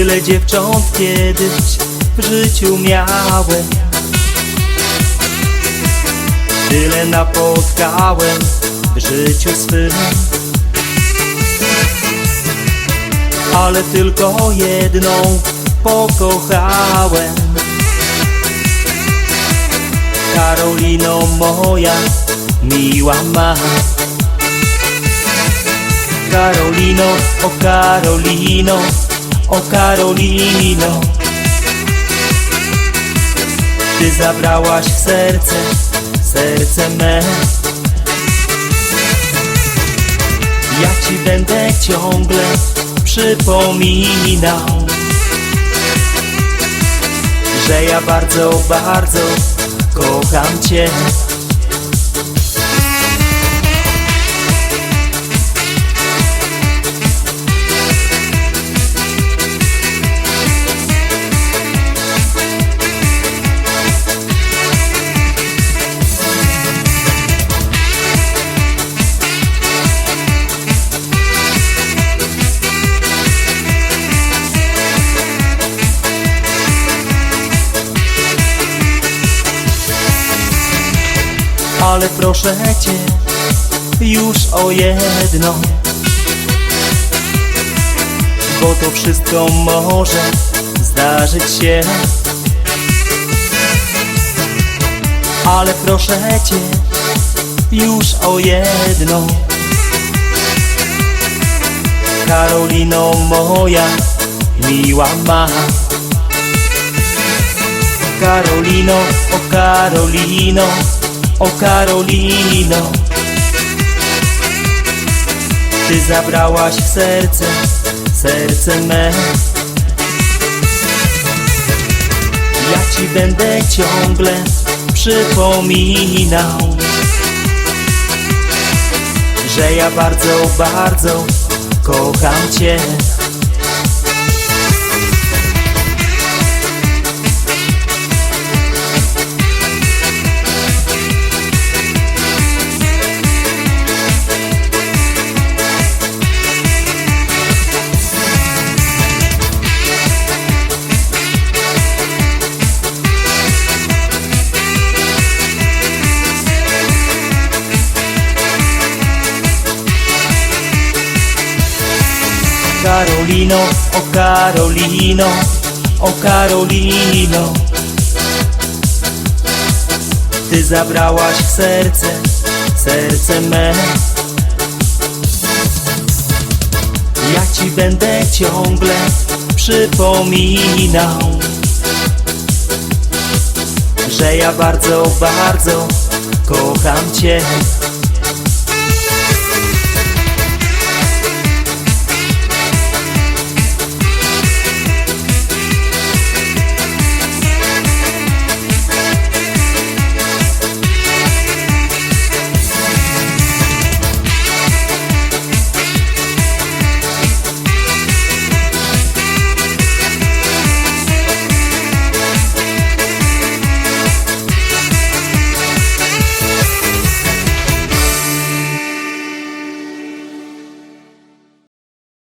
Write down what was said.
Tyle dziewcząt kiedyś w życiu miałem. Tyle napotkałem w życiu swym. Ale tylko jedną pokochałem. Karolino moja miła ma. Karolino, o Karolino, o Karolino Ty zabrałaś w serce, serce me. Ja ci będę ciągle przypominał Że ja bardzo, bardzo kocham Cię Ale proszę Cię już o jedno. Bo to wszystko może zdarzyć się. Ale proszę Cię już o jedno. Karolino moja miła ma. Karolino, o Karolino, o Karolino Ty zabrałaś w serce, serce me. Ja ci będę ciągle przypominał Że ja bardzo, bardzo kocham Cię Karolino, o Karolino, o Karolino. Ty zabrałaś serce, serce me. Ja ci będę ciągle przypominał Że ja bardzo, bardzo kocham Cię